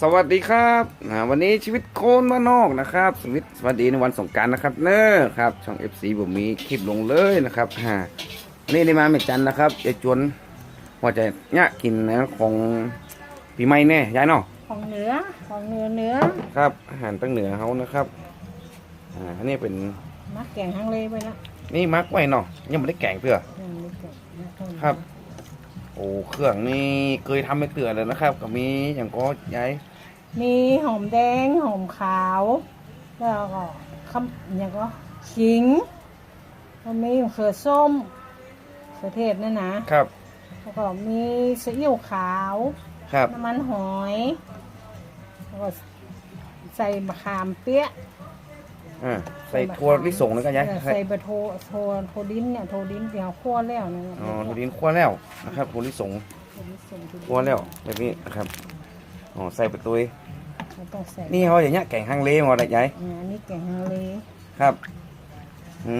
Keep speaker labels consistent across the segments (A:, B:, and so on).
A: สวัสดีครับนะวันนี้ชีวิตโคนมานนอกนะครับชีวิตสวัสดีในวันสงกรารนะครับ เนอครับ ช่อง FC ผมมีคลิปลงเลยนะครับฮะวันนี้ได้มาเมจันนะครับจะจวนว่าจะเนี่ยกินนะของปีใหม่แน่ยายเนาะ
B: ของเหนือของเหนือเหนือ
A: ครับอาหารตั้งเหนือเขานะครับอ่าอันนี้เป็น
B: มักแกงฮังเลไปละ
A: นี่มักไว้เนาะยังไม่ได้แกงเพื่อ
B: ยังไม่แกงนะเท่านั้น
A: ครับ โอ้เครื่องนี่เคยทำไม่เตือเลยนะครับก็มีอย่างก็ยาย
B: มีหอมแดงหอมขาว แล้วก็คำอย่างก็ขิงแล้วมีมะเขือส้มมะเขือเทศนั่นนะครับ แล้วก็มีซีอิ๊วขาว
A: ครับ
B: น้ำมันหอยแล้วก็ใส่มะขามเปี๊ยะ
A: อ่าใส่ถั่วลิสงแล้วก็ยาย
B: เออใส่บะโทโทโทดินเนี่ยโทดินที่เราคั่วแล้วนะ
A: อ๋อถั่วดินคั่วแล้วนะครับถั่วลิสง
B: โทดินส่งโทดิน
A: คั่วแล้วแบบนี้นะครับอ๋อใส่ไปตัว
B: เราต้องใส่
A: นี่เขาอย่างเงี้ยแกงฮังเลมาได้ยาย
B: อ่าอันนี้แกงฮังเล
A: ครับอื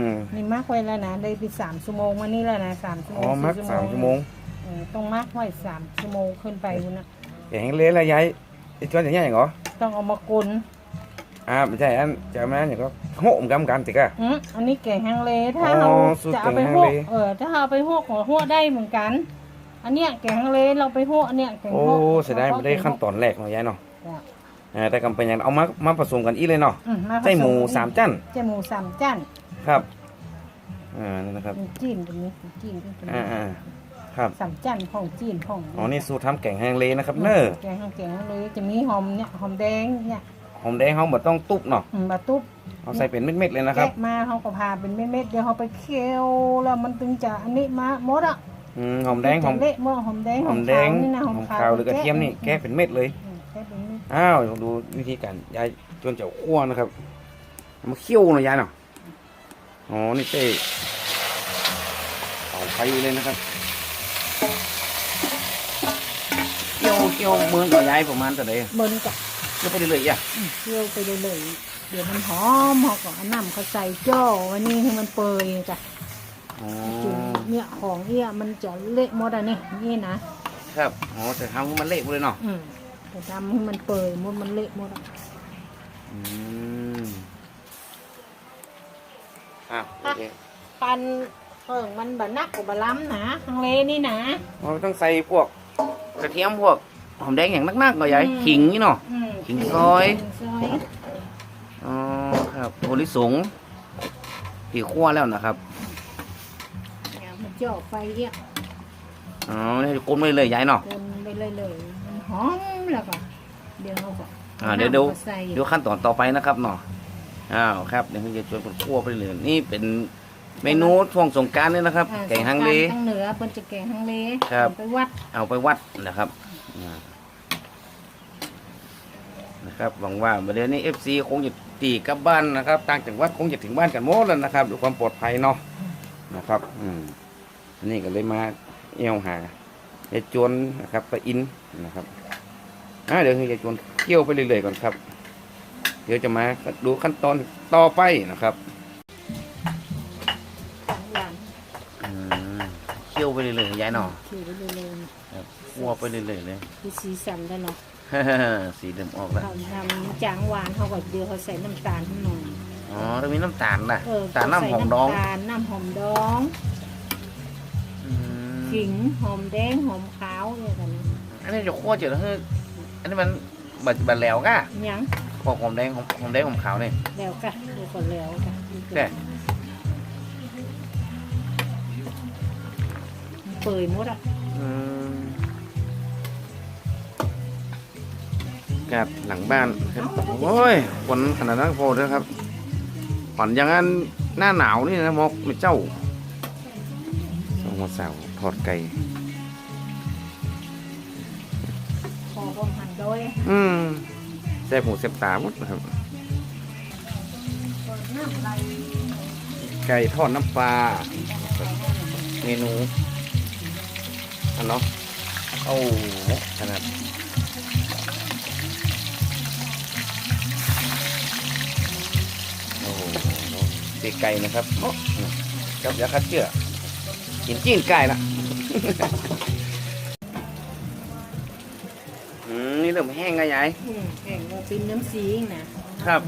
A: ม
B: นี่มักไว้แล้วนะได้ไปสามชั่วโมงมานี่แล้วนะสามชั่วโม
A: อ๋องมักสามชั่วโมง
B: เออต้องมักไว้สามชั่วโมงขึ้นไปคุณนะ
A: แกงฮังเลแล้วยายไอ้จวนอย่างเงี้ยอย่างเหรอ
B: ต้องเอามากุน
A: อ่าไม่ใช่อันจะมาอย่างก็โหมกำกันติกะ
B: อืมอันนี้แกงฮังเลถ้า
A: อ๋อ
B: เรา
A: สูตร
B: จะเอาไป
A: แกงฮัง
B: หว
A: เล
B: กเออถ้าเอาไปหวกของหวกได้เหมือนกัน อันเนี้ยแกงฮังเลเราไปหวกอันเนี้ยแกง
A: โอ้
B: หวก
A: เสียดายไม่ได้ขั้นตอนแรกเนาะยายเนาะ
B: จ้ะ
A: อ่าแต่กำเป็นอย่างเอามามาผสมกันอีเลยเนาะ
B: อืมาผ
A: ใส่หมู
B: กัน
A: สามจั่น
B: ใส่หมูสามจั่น
A: ครับอ่านี่นะครับ
B: มีจีนตรงนี้มีจีนตรงนี้
A: อ่าอ่าครับ
B: สามจั่นของจีนของ
A: อ๋อนี่สูตรทำแกงฮังเลนะครับ เนอ
B: แกงฮังแกงฮังเลจะมีหอมเนี่ยหอมแดงเนี่ย
A: หอมแดงเขาบ่ต้องตุบเนาะ
B: อืมมาตุ๊บ
A: เอาใส่เป็นเม็ดๆเลยนะครับ
B: แกะมาเขาก็พาเป็นเม็ดๆเดี๋ยวเขาไปเคี่ยวแล้วมันถึงจะอันนี้มาหมดอะ
A: อืมหอมแดงหอม
B: จะเละหมดหอมแดง
A: หอมแดง
B: ขาวนี่นะ
A: ห
B: ห
A: อ
B: อ
A: ม
B: ม
A: ขา
B: ขาวว
A: หรือกระเทียมนี่แกะเป็นเม็ดเลย
B: อืมแกะเป็นเม็ด
A: อ้าวดูวิธีการยายจนเจ้าขั้วนะครับเอามาเคี่ยวหน่อยยายเนาะอ๋อนี่เต้เอาไฟเลยนะครับเคี่ยวเคี่ยวเหมือนกับยายประมาณแต่ไหน
B: เบิ้ลกับ
A: เคี่ยวไปเรื่อยๆอะ
B: เคี่ยวไปเรื่อยๆเดี๋ยวมันหอมเขาก็เอาน้ำเขาใส่จ้อวันนี้ให้มันเปื่อยจ้ะ
A: อ๋อ
B: จุ่มเนี่ยของเนี่ยมันจะเละหมดอะนี่นี่นะครับ
A: อ๋อแต่ทำให้มันเละหมดเลยเนาะ
B: อืมแต่ทำให้มันเปื่อยหมดมันเละหมดอะ
A: อืมอะโอเค
B: ปันเพิ่งมันบะนักกับบะล้ำนะทางเลนี่นะ
A: เราต้องใส่พวกกระเทียมพวก หอมแดงอย่างนักๆหน่อยยาย
B: อืม
A: ขิงนี่เนาะ
B: อืม
A: ขิงซอย
B: ขิงซอย
A: อ๋อครับโอลิสงตีขั้วแล้วนะครับ
B: เนี่ยมันจ่อไฟเนี่ย
A: อ๋อนี่ก้นไม่เลยยายเนาะ
B: คนไปเลยเลยๆมันหอมแล้วก็เดี๋ยวเราก็
A: อ่าเดี๋ยวดู
B: น้ำก็ใส่
A: เดี๋ยวขั้นตอนต่อไปนะครับเนาะอ้าวครับเดี๋ยวเราจะชวนคนคั่วไปเลยนี่เป็นเมนูช่วงสงกรารนี่นะครับ
B: อ่า
A: แกงฮังเล
B: ทางเหนือเพิ่นจะแกงฮังเล
A: ครับ
B: เอาไปวัด
A: เอาไปวัดนะครับอ่า นะครับหวังว่าเดี๋ยวนี้เอฟซีคงจะตีกลับบ้านนะครับต่างจังหวัดคงจะถึงบ้านกันหมดแล้วนะครับด้วยความปลอดภัยเนาะนะครับ อืมนนี้ก็เลยมาเอวหาเยจวนนะครับปอินนะครับอ่าเดี๋ยวเยจวนเคี่ยวไปเรื่อยๆก่อนครับ เดี๋ยวจะมาดูขั้นตอนต่อไปนะครับ ไปเรื่อยๆยายเนาะ
B: ขี่ไปเลยเลย
A: ครับคั่วไปเรื่อยๆเลย
B: คือสีสันแล้วเนาะ
A: สีเดิมออกแล้ว
B: เขาทำจางหวานเขาก็เดียวเขาใส่น้ำตาลให้หน่อย
A: อ๋อต้องมีน้ำตาลนะ
B: เออ
A: ตาลน้ำหอมดอง
B: ใส่น้ำตาลน้ำหอมดอง
A: อืม
B: ขิงหอมแดงหอมขาวเนี่ยกันนะ
A: อันนี้จะคั่วเจอแล้วเฮ้ยอันนี้มันบัดบัดแล้วก้ะ
B: ยัง
A: พวกหอมแดงหอมหอมแดงหอมขาวนี่
B: แล้วกะดูก่อนแล้วกะ
A: แต่
B: เปื่อยหมดอะ
A: อืมกัดหลังบ้านครับโอ้ยฝนขนาดนั้นพอเถอะครับฝันอย่างนั้นหน้าหนาวนี่นะมอกไม่เจ้าสองวันเสาร์ทอดไก่
B: พอความหันด้วย
A: อืมแซ่บหูแซ่บตาหมดนะครับ
B: เปิดน้ำไหล
A: ไก่ทอดน้ำปลาเมนู อันเนาะโอ้ขนาดโอ้โหปีกไก่นะครับโอ้กับยาคัดเจือกินจีนไก่ละอืมนี่นี้เริ่มแห้งแล้วยาย
B: อืมแห้งก็เป็นน้ำสีงนะครับ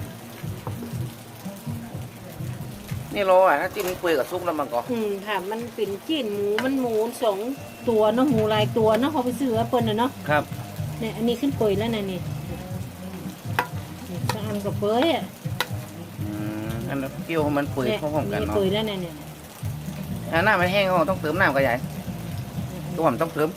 A: นี่โลอะถ้าจิ้มเปื่อยกับซุปแล้วมันก็
B: อืมค่ะ มันเป็นจีนหมูมันหมูสองตัวเนาะหมูหลายตัวเนาะเขาไปซื้อเปิ้ลน่ะเนาะ
A: ครับ
B: เนี่ยอันนี้ขึ้นเปยแล้วนะนี่นี่สะอันกับเปยอะ
A: อืมอันนั้นเกี่ยวให้มันเปื่อย
B: เนี่ย
A: พร้อมๆกัน
B: นี่
A: เนาะ
B: เปยแล้วเนี่ยเนี่ย
A: ถ้าหน้ามันแห้งก็ต้องเติมน้ำก็ยายตัวผมต้องเติม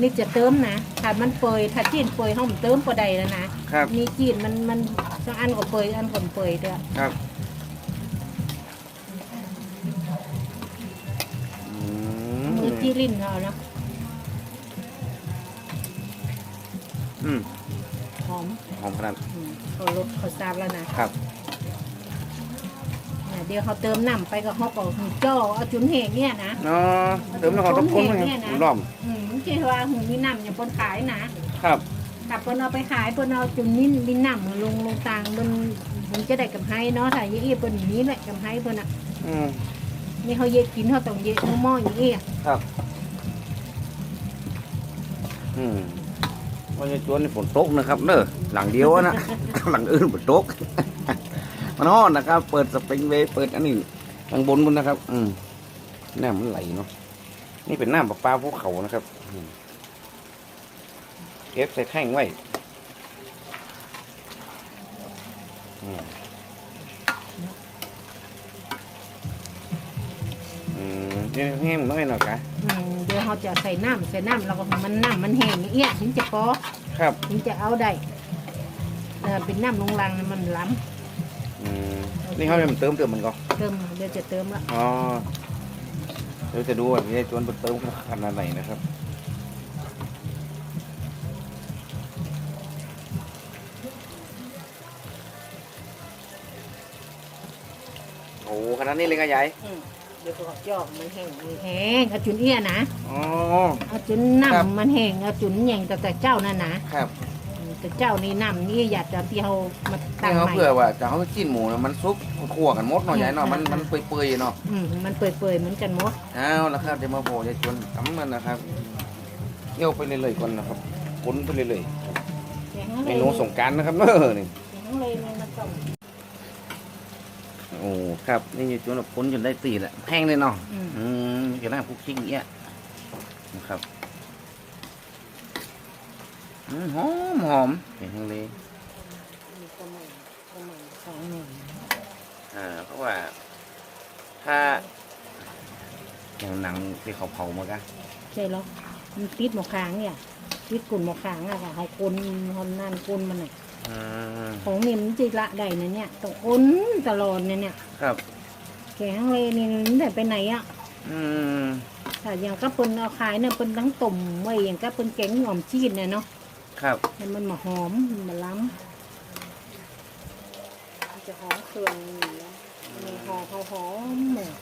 B: นี่จะเติมนะถ้ามันเปยถ้าจีนเปยห้องเติมก็ได้แล้วนะครับนี่จีนมันมันสะอันกับเปยอันกับเปยด้วย
A: ครับ
B: ที่ลิ้นเขาเนาะ
A: อืม
B: หอม
A: หอมขนาด
B: อืมเขาลดเขาซาบแล้วนะครับ เนี่ยเดี๋ยวเขาเติมน้ำไปก็เขาก็หูจ่อเอาจุนเหกเนี่ยนะ
A: เนาะเติมน้ำหอมต้องคนไหม
B: เนี่ยนะ
A: ล้อม
B: อืมไม่ใช่ว่าหูมีน้ำอย่างคนขายนะครับ ถ้าเปิ้นเอาไปขายเปิ้นเอาจุนนิ้นดินน้ำมาลงลงตางมันมันจะได้กำไรเนาะถ้าอย่างนี้เปิ้นอย่างนี้แหละกำไรเปิ้นอะ
A: อืม
B: นี่เขาเย็ดกินเขาต้องเย็ดหม้ออย่างนี้
A: ครับอืมว่าจะชวนให้ฝนตกนะครับเนอะหลังเดียวอะนะ หลังอื่นฝนตก มันฮ้อนนะครับ เปิดสปริงเวย์เปิดอันนี้ทางบนบนนะครับ อืมน้ำมันไหลเนาะนี่เป็นน้ำประปาภูเขานะครับเก็บใส่แท่งไว้อืม นี่แห้งน้อยหน่อยกะ
B: อืมเดี๋ยวเขาจะใส่น้ำใส่น้ำแล้วก็ให้มันน้ำมันแห้งอย่างเอี้ยถึงจะพอ
A: ครับ
B: ถึงจะเอาได้เออเป็นน้ำลงรังน่ะมันล้
A: อืมนี่เขาเนี่ยมันเติมเติมมันก็ำ
B: เติมเดี๋ยวจะเติมละ
A: อ๋อเดี๋ยวจะดูว่าพี่จวนเติมขนาดไหนนะครับ โอ้ขนาดนี้เลยไงยาย
B: อืมเดี๋ยวก็จอกมันแห้งมันแห้งเอาจุนเอี้ยนะ
A: อ๋อ
B: เอาจุน
A: ครับ
B: น้ำมันแห้งเอาจุนอย่างแต่แต่เจ้านั่นนะครับอืมแต่เจ้านี่น้ำนี่อยากจะที่เขามาตั้
A: นี่
B: ง
A: เขา
B: ใหม่
A: เพื่อว่าจะเขาจิ้นหมูน่ะมันซุกคั่วกันหมดเนาะยายเนาะมันมันเปื่อยๆเนาะ
B: อืมมันเปื่อยๆเหมือนกันหมด
A: เอาละครับเดี๋ยวมาโผล่ยายจวนทำมันนะครับเกี่ยวไปเรื่อยๆก่อนนะครับคนไปเรื่อยๆครับ
B: แข็ง
A: เม
B: เลย
A: นูสงกรารนะครับเนอนี่
B: แข็งเลยมันมาต้ม
A: โอ้ครับนี่อยู่จนแบบพ้นจนได้ตีแหละแห้งเลยเนาะ
B: อืม
A: อืมมีกระด้างคุกคิงเอี้ยนะครับอืมหอมหอมเห็นทางเลย
B: มีประมาณประมาณสองหนึ่ง
A: อ่าเพราะว่า ถ้าอย่างหนังที่เขาเผามากัน
B: ใช่แล้วมันติดหมกขางเนี่ยติดกุ่นหมกขางอะค่ะเขาคนคนนั่นคนมันอะ
A: อืม
B: ของนี่มันจิละได้นะเนี่ยต้องคนตลอดเนี่ยเนี่ย
A: ครับ
B: แข็งเลยนี่มันแต่ไปไหนอะ
A: อืม
B: แต่อย่างก็เปิ้นเอาขายเนี่ยเปิ้นทั้งต้มไว้อย่างก็เปิ้นแกงหอมชีสเนี่ยเนาะ
A: ครับ
B: ให้มันมาหอมมาล้ำมันจะหอมเครื่องนี่นะมีหอมเขาหอมหมด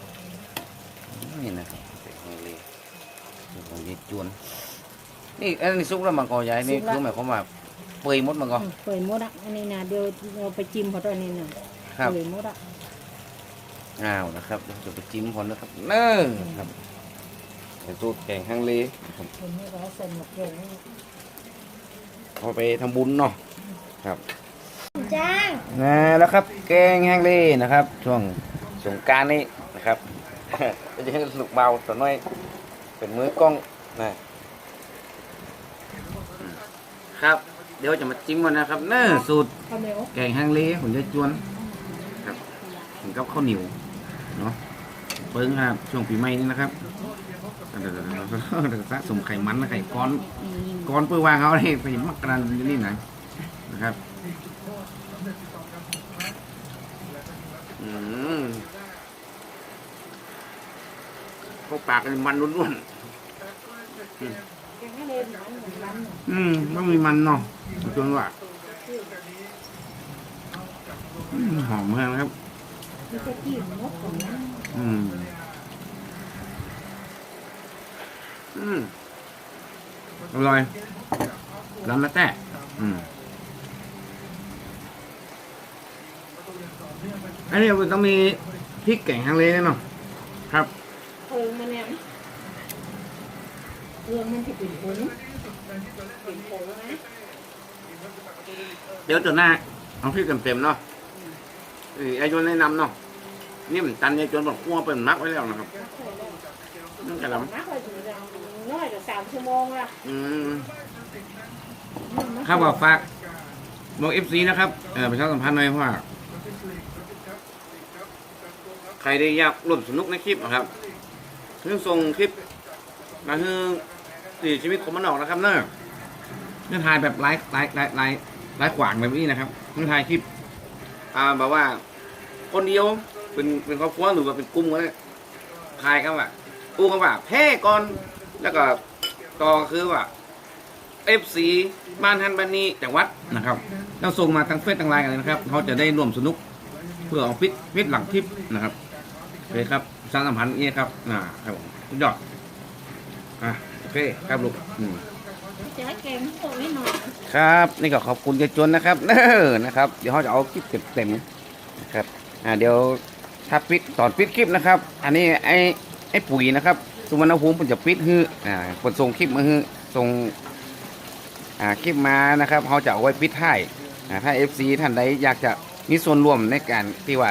A: นี่นะครับเป็นทางเลยเป็นของยายจวนนี่อันนี้ซุกแล้วมันก็ยายนี่คือหมายความว่าเปื่อยหมดมันก็
B: อืมเปื่อยหมดอะอันนี้นะเดี๋ยวเราไปจิ้มเขาตอนนี้นะครับเปื่อยหมดอะ
A: อ้าวนะครับเดี๋ยวจะไปจิ้มพอนนะครับเน้อครับใส่สูตรแกงฮังเลครับ
B: คนนี้ก็ใส่หมกแกง
A: เอาไปทำบุญเนาะครับ
B: จ้าง
A: นะแล้วครับ แกงฮังเลนะครับ ช่วงสงกรารนี้นะครับก็จะให้ลูกเบาตัวน้อย เป็นมือกล้องนะอืมครับ เดี๋ยวจะมาจิ้มกันนะครับเน้อสูตร
B: ข้าวเหนียว
A: แกงฮังเลของยายจวนครับถึงกับข้าวเหนียวเนาะเปิ้งครับช่วงปีใหม่นี่นะครับเดี๋ยวๆๆๆสะสมไขมันนะไข่ก้อน
B: อืม
A: ก้อนเปื้อวางเอาเลยไปมักกระดานอยู่นี่ไหนนะครับอืมเข้าปากเลยมันล้วน
B: แกงทะเลหวานเหมือนกันน่ะ
A: ๆอืมต้องมีมันเนาะ จนว่าอืมหอมมากนะครับ
B: อื
A: มอืมอร่อยร้านละแต่อืมอันนี้มันต้องมีพริกแกงฮังเลแน่นอนครับ
B: เพิงมันเนี่ยเรื่องมันที่เป็นผงเป็นผงนะ
A: เดี๋ยวตัวหน้าเอาพี่เต็มๆเนาะเออไอ้จนแนะนำเนาะนี่มันตันไอ้จนบอกคั่วเป็นมักไว้แล้วนะครับนั่นกระล
B: นักเลยถึงน้อยกว่าสามชั่วโมงละำ
A: อืมครับว่าฝากบอกเอฟซีนะครับเออประชาสัมพันธ์หน่อยว่าใครได้อยากร่วมสนุกในคลิปนะครับเพิ่งส่งคลิปมาคือสี่ชีวิตคนมันออกนะครับเนอะเนื้อถ่ายแบบไลฟ์ไลฟ์ไลฟ์ ไลฟ์ไลฟ์ขวางแบบนี้นะครับเนื้อถ่ายคลิป อ่าแบบว่า คนเดียวเป็นเป็นครอบครัวหรือว่าเป็นกลุ่มก็ได้ถ่ายกันว่าอู้กันว่าแพ้ก่อนแล้วก็ต่อคือว่าเอฟซีบ้านทันบ้านนี้จังหวัดนะครับแล้วส่งมาทางเฟซทางไลน์กันเลยนะครับเขาจะได้ร่วมสนุกเพื่อเอาฟิตฟิตหลังทิปนะครับโอเคครับสร้างสัมพันธ์นี่ครับ อ่าครับผมสุดยอดอะโอเคครับลูกอืม
B: จะให้เกมโตนิดหน่อย
A: ครับ นี่ก็ขอบคุณเจจนนะครับเออนะครับ เดี๋ยวเขาจะเอาคลิปเต็มๆนะครับอ่าเดี๋ยวถ้าปิดตอนปิดคลิปนะครับ อันนี้ไอ้ไอ้ปุ๋ยนะครับสุวรรณภูมิผมจะปิดฮืออ่าคนส่งคลิปมาฮือส่งอ่าคลิปมานะครับเขาจะเอาไว้ปิดท้ายอ่าถ้า FC ท่านใดอยากจะมีส่วนร่วมในการที่ว่า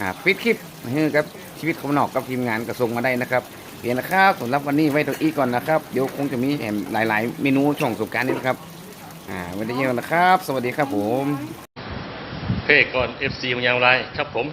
A: อ่าปิดคลิปฮือกับชีวิตของนอกกับทีมงานก็ส่งมาได้นะครับ เพียนะครับสำหรับวันนี้ไว้ตรงอีกก่อนนะครับเดี๋ยวคงจะมีแหมหลาย ๆ เมนูช่องสุการนี้นะครับอ่าวันนี้เยอนนะครับ สวัสดีครับผม
C: เพ่ก่อน FC ของยังไรครับผม